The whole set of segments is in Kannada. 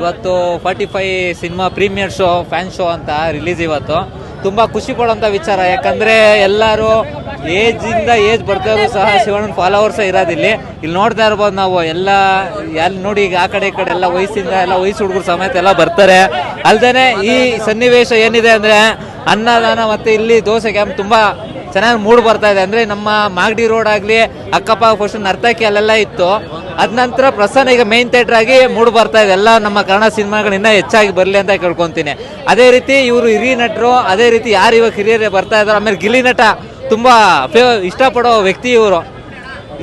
ಇವತ್ತು forty five cinema premiere show, fan show ಅಂತ ರಿಲೀಸ್ ಇವತ್ತು. ತುಂಬ ಖುಷಿ ಪಡೋಂಥ ವಿಚಾರ. ಯಾಕಂದರೆ ಎಲ್ಲರೂ ಏಜಿಂದ ಏಜ್ ಬರ್ತಾರೂ ಸಹ ಶಿವಣ್ಣನ ಫಾಲೋವರ್ಸ್ ಇರೋದಿಲ್ಲಿ ಇಲ್ಲಿ. ನೋಡ್ತಾ ಇರ್ಬೋದು ನಾವು ಎಲ್ಲ ಎಲ್ಲಿ ನೋಡಿ ಈಗ ಆ ಕಡೆ ಈ ಕಡೆ ಎಲ್ಲ ವಯಸ್ಸಿಂದ ಎಲ್ಲ ವಯಸ್ಸು ಹುಡುಗರು ಸಮೇತ ಎಲ್ಲ ಬರ್ತಾರೆ. ಅಲ್ದೇನೆ ಈ ಸನ್ನಿವೇಶ ಏನಿದೆ ಅಂದರೆ ಅನ್ನದಾನ ಮತ್ತು ಇಲ್ಲಿ ದೋಸೆ ಕ್ಯಾಂಪ್ ತುಂಬ ಚೆನ್ನಾಗಿ ಮೂಡ್ ಬರ್ತಾ ಇದೆ. ಅಂದ್ರೆ ನಮ್ಮ ಮಾಗಡಿ ರೋಡ್ ಆಗಲಿ, ಅಕ್ಕಪ್ಪ ಫಸ್ಟ್ ನರ್ತಕಿ ಅಲ್ಲೆಲ್ಲ ಇತ್ತು. ಅದ ನಂತರ ಪ್ರಸನ್ನ ಈಗ ಮೇನ್ ಥಿಯೇಟರ್ ಆಗಿ ಮೂಡ್ ಬರ್ತಾ ಇದೆ. ಎಲ್ಲ ನಮ್ಮ ಕನ್ನಡ ಸಿನಿಮಾಗಳು ಇನ್ನೂ ಹೆಚ್ಚಾಗಿ ಬರಲಿ ಅಂತ ಕೇಳ್ಕೊಂತೀನಿ. ಅದೇ ರೀತಿ ಇವರು ಹಿರಿಯ ನಟರು, ಅದೇ ರೀತಿ ಯಾರು ಇವಾಗ ಹಿರಿಯರೇ ಬರ್ತಾ ಇದ್ದಾರೆ ಆಮೇಲೆ ಗಿಲ್ಲಿ ನಟ ತುಂಬ ಫೇವ ಇಷ್ಟಪಡೋ ವ್ಯಕ್ತಿ ಇವರು.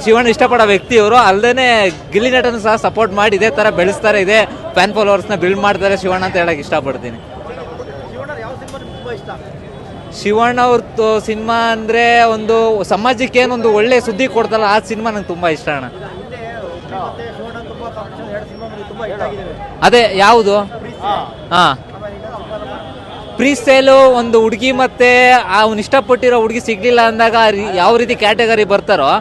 ಶಿವಣ್ಣ ಇಷ್ಟಪಡೋ ವ್ಯಕ್ತಿ ಇವರು. ಅಲ್ಲದೇ ಗಿಲ್ಲಿ ನಟನ ಸಹ ಸಪೋರ್ಟ್ ಮಾಡಿ ಇದೇ ಥರ ಬೆಳೆಸ್ತಾರೆ. ಇದೇ ಫ್ಯಾನ್ ಫಾಲೋವರ್ಸ್ನ ಬಿಲ್ಡ್ ಮಾಡ್ತಾರೆ ಶಿವಣ್ಣ ಅಂತ ಹೇಳಕ್ಕೆ ಇಷ್ಟಪಡ್ತೀನಿ. ಶಿವಣ್ಣ ಅವ್ರದ್ದು ಸಿನಿಮಾ ಅಂದರೆ ಒಂದು ಸಮಾಜಕ್ಕೆ ಏನೊಂದು ಒಳ್ಳೆ ಸುದ್ದಿ ಕೊಡ್ತಾರಲ್ಲ, ಆ ಸಿನಿಮಾ ನಂಗೆ ತುಂಬ ಇಷ್ಟ ಅಣ್ಣ. ಅದೇ, ಯಾವುದು? ಹಾ. ಪ್ರೀ ಸೇಲು, ಒಂದು ಹುಡುಗಿ ಮತ್ತೆ ಅವ್ನು ಇಷ್ಟಪಟ್ಟಿರೋ ಹುಡುಗಿ ಸಿಗ್ಲಿಲ್ಲ ಅಂದಾಗ ಯಾವ ರೀತಿ ಕ್ಯಾಟಗರಿ ಬರ್ತಾರೋ,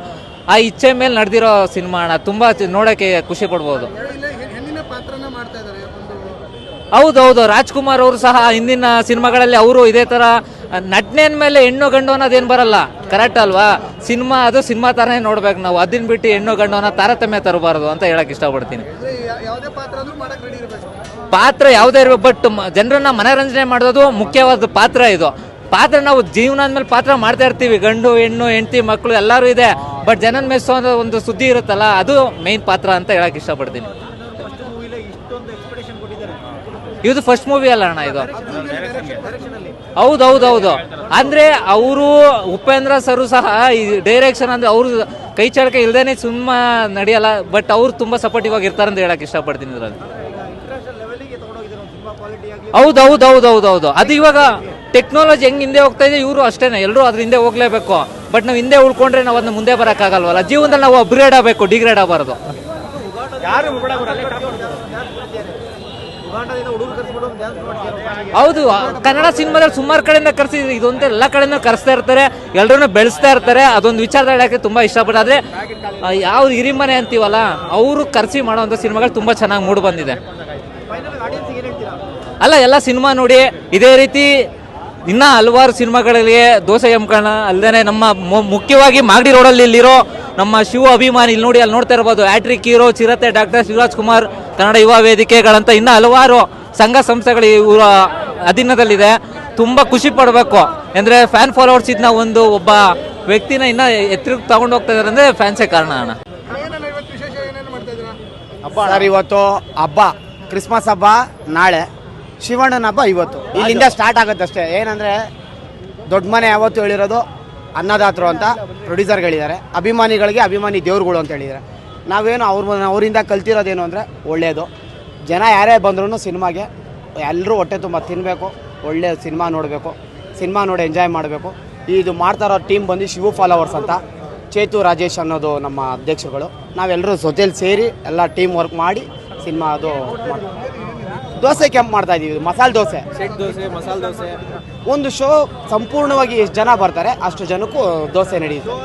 ಆ ಇಚ್ಛೆ ಮೇಲೆ ನಡೆದಿರೋ ಸಿನಿಮಾ ಅಣ್ಣ. ತುಂಬಾ ನೋಡಕ್ಕೆ ಖುಷಿ ಪಡ್ಬೋದು ಹೌದೌದು, ರಾಜ್ಕುಮಾರ್ ಅವರು ಸಹ ಹಿಂದಿನ ಸಿನಿಮಾಗಳಲ್ಲಿ ಅವರು ಇದೇ ತರ ನಟನೆ ಮೇಲೆ ಹೆಣ್ಣು ಗಂಡು ಅನ್ನೋದೇನು ಬರಲ್ಲ. ಕರೆಕ್ಟ್ ಅಲ್ವಾ? ಸಿನಿಮಾ ಅದು ಸಿನಿಮಾ ತರನೇ ನೋಡ್ಬೇಕು ನಾವು. ಅದನ್ನ ಬಿಟ್ಟು ಹೆಣ್ಣು ಗಂಡು ಅನ್ನೋ ತಾರತಮ್ಯ ತರಬಾರ್ದು ಅಂತ ಹೇಳಕ್ ಇಷ್ಟಪಡ್ತೀನಿ. ಪಾತ್ರ ಯಾವುದೇ ಇರಬೇಕು ಬಟ್ ಜನರನ್ನ ಮನರಂಜನೆ ಮಾಡೋದು ಮುಖ್ಯವಾದ ಪಾತ್ರ ಇದು. ಪಾತ್ರ ನಾವು ಜೀವನ ಅಂದ್ಮೇಲೆ ಪಾತ್ರ ಮಾಡ್ತಾ ಇರ್ತೀವಿ. ಗಂಡು ಹೆಣ್ಣು ಹೆಂಡತಿ ಮಕ್ಕಳು ಎಲ್ಲರೂ ಇದೆ. ಬಟ್ ಜನನ ಮೆಚ್ಚೋ ಒಂದು ಸುದ್ದಿ ಇರುತ್ತಲ್ಲ ಅದು ಮೇನ್ ಪಾತ್ರ ಅಂತ ಹೇಳಕ್ ಇಷ್ಟಪಡ್ತೀನಿ. ಇದು ಫಸ್ಟ್ ಮೂವಿ ಅಲ್ಲ ಅಣ್ಣ ಇದು. ಹೌದು ಹೌದು. ಹೌದು ಅಂದ್ರೆ ಅವರು ಉಪೇಂದ್ರ ಸರ್ ಸಹ ಈ ಡೈರೆಕ್ಷನ್ ಅಂದ್ರೆ ಅವ್ರ ಕೈ ಚಳಕ ಇಲ್ದೇನೆ ಸುಮ್ಮ ನಡೆಯಲ್ಲ ಬಟ್ ಅವ್ರು ತುಂಬಾ ಸಪೋರ್ಟಿವ್ ಆಗಿ ಇರ್ತಾರೆ ಅಂತ ಹೇಳಕ್ ಇಷ್ಟಪಡ್ತೀನಿ ಇದ್ರಲ್ಲಿ. ಹೌದು ಅದು ಇವಾಗ ಟೆಕ್ನಾಲಜಿ ಹೆಂಗ್ ಹಿಂದೆ ಹೋಗ್ತಾ ಇದೆ, ಇವರು ಅಷ್ಟೇನೆ. ಎಲ್ಲರೂ ಅದ್ರ ಹಿಂದೆ ಹೋಗ್ಲೇಬೇಕು. ಬಟ್ ನಾವು ಹಿಂದೆ ಉಳ್ಕೊಂಡ್ರೆ ನಾವು ಅದನ್ನ ಮುಂದೆ ಬರೋಕ್ಕಾಗಲ್ವಲ್ಲ ಜೀವನದಲ್ಲಿ ನಾವು ಅಪ್ಗ್ರೇಡ್ ಆಗಬೇಕು ಡಿಗ್ರೇಡ್ ಆಗಬಾರ್ದು. ಹೌದು ಕನ್ನಡ ಸಿನಿಮಾದಲ್ಲಿ ಸುಮಾರು ಕಡೆಯಿಂದ ಕರೆಸಿದ್ರು ಇದೊಂದು ಎಲ್ಲ ಕಡೆಯಿಂದ ಕರೆಸ್ತಾ ಇರ್ತಾರೆ ಎಲ್ಲರನ್ನು ಬೆಳೆಸ್ತಾ ಇರ್ತಾರೆ. ಅದೊಂದು ವಿಚಾರ ಹೇಳಕ್ಕೆ ತುಂಬಾ ಇಷ್ಟಪಡ್ತಾರೆ. ಆದರೆ ಯಾವ್ದು ಯಾವ ಹಿರಿಮನೆ ಅಂತೀವಲ್ಲ ಅವರು ಕರ್ಸಿ ಮಾಡೋಂತ ಸಿನಿಮಾಗಳು ತುಂಬಾ ಚೆನ್ನಾಗಿ ಮೂಡ್ ಬಂದಿದೆ. ಅಲ್ಲ ಎಲ್ಲ ಸಿನಿಮಾ ನೋಡಿ ಇದೇ ರೀತಿ ಇನ್ನ ಹಲವಾರು ಸಿನಿಮಾಗಳಲ್ಲಿ ದೋಸೆ ಎಂಕಣ ಅಲ್ಲದೆ ನಮ್ಮ ಮು- ಮುಖ್ಯವಾಗಿ ಮಾಗಡಿ ರೋಡಲ್ಲಿ ಇಲ್ಲಿರೋ ನಮ್ಮ ಶಿವ ಅಭಿಮಾನಿ ಇಲ್ಲಿ ನೋಡಿ ಅಲ್ಲಿ ನೋಡ್ತಾ ಇರ್ಬೋದು. ಆಟ್ರಿಕ್ ಹೀರೋ ಚಿರತೆ ಡಾಕ್ಟರ್ ಶಿವರಾಜ್ ಕುಮಾರ್ ಕನ್ನಡ ಯುವ ವೇದಿಕೆಗಳಂತ ಇನ್ನ ಹಲವಾರು ಸಂಘ ಸಂಸ್ಥೆಗಳು ಇವರ ಅಧೀನದಲ್ಲಿದೆ. ತುಂಬಾ ಖುಷಿ ಪಡಬೇಕು. ಅಂದ್ರೆ ಫ್ಯಾನ್ ಫಾಲೋವರ್ಸ್ ಇದನ್ನ ಒಂದು ಒಬ್ಬ ವ್ಯಕ್ತಿನ ಇನ್ನ ಎತ್ತರಕ್ಕೆ ತಗೊಂಡು ಹೋಗ್ತಾ ಇದಾರೆ ಅಂದ್ರೆ ಫ್ಯಾನ್ಸೇ ಕಾರಣ ಅಣ್ಣ. ಏನೇನು ಇವತ್ತು ವಿಶೇಷ ಏನೇನು ಮಾಡ್ತಾ ಇದ್ದೀರಾ? ಹಬ್ಬ ಸರ್ ಇವತ್ತು ಹಬ್ಬ. ಕ್ರಿಸ್ಮಸ್ ಹಬ್ಬ ನಾಳೆ. ಶಿವಣ್ಣನ ಹಬ್ಬ ಇವತ್ತು. ಇಲ್ಲಿಂದ ಸ್ಟಾರ್ಟ್ ಆಗುತ್ತೆ ಅಷ್ಟೇ ಏನಂದ್ರೆ ದೊಡ್ಡ ಮನೆ ಯಾವತ್ತು ಹೇಳಿರೋದು? ಅನ್ನದಾತರು ಅಂತ ಪ್ರೊಡ್ಯೂಸರ್ಗಳು ಹೇಳಿದ್ದಾರೆ ಅಭಿಮಾನಿಗಳಿಗೆ ಅಭಿಮಾನಿ ದೇವ್ರುಗಳು ಅಂತ ಹೇಳಿದ್ದಾರೆ. ನಾವೇನು ಅವ್ರ ಅವರಿಂದ ಕಲ್ತಿರೋದೇನು ಅಂದರೆ ಒಳ್ಳೆಯದು ಜನ ಯಾರೇ ಬಂದ್ರೂ ಸಿನಿಮಾಗೆ ಎಲ್ಲರೂ ಹೊಟ್ಟೆ ತುಂಬ ತಿನ್ನಬೇಕು ಒಳ್ಳೆ ಸಿನಿಮಾ ನೋಡಬೇಕು. ಸಿನಿಮಾ ನೋಡಿ ಎಂಜಾಯ್ ಮಾಡಬೇಕು. ಇದು ಮಾಡ್ತಾ ಇರೋ ಟೀಮ್ ಬಂದು ಶಿವು ಫಾಲೋವರ್ಸ್ ಅಂತ. ಚೇತು ರಾಜೇಶ್ ಅನ್ನೋದು ನಮ್ಮ ಅಧ್ಯಕ್ಷರುಗಳು. ನಾವೆಲ್ಲರೂ ಜೊತೆಲಿ ಸೇರಿ ಎಲ್ಲ ಟೀಮ್ ವರ್ಕ್ ಮಾಡಿ ಸಿನಿಮಾ ಅದು ಮಾಡ್ತೀವಿ. ದೋಸೆ ಕೆಂಪ್ ಮಾಡ್ತಾ ಇದೀವಿ. ಮಸಾಲೆ ದೋಸೆ. ಸೆಟ್ ದೋಸೆ ಮಸಾಲೆ ದೋಸೆ. ಒಂದು ಶೋ ಸಂಪೂರ್ಣವಾಗಿ ಎಷ್ಟು ಜನ ಬರ್ತಾರೆ ಅಷ್ಟು ಜನಕ್ಕೂ ದೋಸೆ ನಡೆಯುತ್ತೆ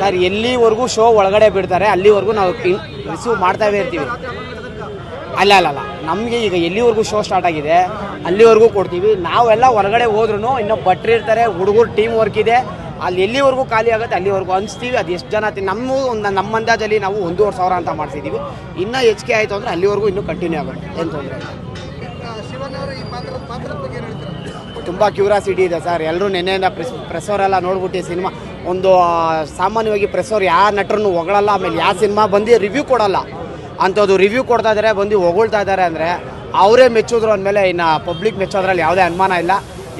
ಸರ್ ಎಲ್ಲಿವರೆಗೂ ಶೋ ಒಳಗಡೆ ಬಿಡ್ತಾರೆ ಅಲ್ಲಿವರೆಗೂ ನಾವು ರಿಸೀವ್ ಮಾಡ್ತಾವೇ ಇರ್ತೀವಿ. ಅಲ್ಲ ಅಲ್ಲ ಅಲ್ಲ. ನಮಗೆ ಈಗ ಎಲ್ಲಿವರೆಗೂ ಶೋ ಸ್ಟಾರ್ಟ್ ಆಗಿದೆ ಅಲ್ಲಿವರೆಗೂ ಕೊಡ್ತೀವಿ. ನಾವೆಲ್ಲ ಹೊರಗಡೆ ಹೋದ್ರೂ ಇನ್ನೂ ಭಟ್ರು ಇರ್ತಾರೆ ಹುಡುಗರು ಟೀಮ್ ವರ್ಕ್ ಇದೆ. ಅಲ್ಲಿ ಎಲ್ಲಿವರೆಗೂ ಖಾಲಿ ಆಗುತ್ತೆ, ಅಲ್ಲಿವರೆಗೂ ಅನಿಸ್ತೀವಿ ಅದು ಎಷ್ಟು ಜನ ನಮ್ಮ ಒಂದು ನಮ್ಮ ಅಂದಾಜಲ್ಲಿ ನಾವು ಒಂದೂವರೆ ಸಾವಿರ ಅಂತ ಮಾಡ್ತಿದ್ದೀವಿ ಇನ್ನೂ ಹೆಚ್ಚಿಗೆ ಆಯಿತು ಅಂದರೆ ಅಲ್ಲಿವರೆಗೂ ಇನ್ನೂ ಕಂಟಿನ್ಯೂ ಆಗುತ್ತೆ, ಏನು ತೊಂದರೆ ತುಂಬ ಕ್ಯೂರಾಸಿಟಿ ಇದೆ ಸರ್. ಎಲ್ಲರೂ ನೆನ್ನೆಯಿಂದ ಪ್ರೆಸ್ ಪ್ರೆಸ್ಸವರೆಲ್ಲ ನೋಡ್ಬಿಟ್ಟು ಸಿನಿಮಾ. ಒಂದು ಸಾಮಾನ್ಯವಾಗಿ ಪ್ರೆಸ್ಸವ್ರು ಯಾವ ನಟರನ್ನು ಹೊಗಳಲ್ಲ, ಆಮೇಲೆ ಯಾವ ಸಿನಿಮಾ ಬಂದು ರಿವ್ಯೂ ಕೊಡಲ್ಲ. ಅಂಥದ್ದು ರಿವ್ಯೂ ಕೊಡ್ತಾ ಇದ್ದಾರೆ ಬಂದು ಹೊಗಳ್ತಾ ಇದ್ದಾರೆ ಅಂದರೆ, ಅವರೇ ಮೆಚ್ಚಿದ್ರು ಅಂದಮೇಲೆ ಇನ್ನು ಪಬ್ಲಿಕ್ ಮೆಚ್ಚೋದ್ರಲ್ಲಿ ಯಾವುದೇ ಅನುಮಾನ ಇಲ್ಲ.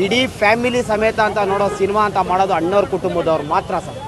ಇಡೀ ಫ್ಯಾಮಿಲಿ ಸಮೇತ ಅಂತ ನೋಡೋ ಸಿನಿಮಾ ಅಂತ ಮಾಡೋದು ಅಣ್ಣವ್ರ ಕುಟುಂಬದವ್ರು ಮಾತ್ರ ಸರ್.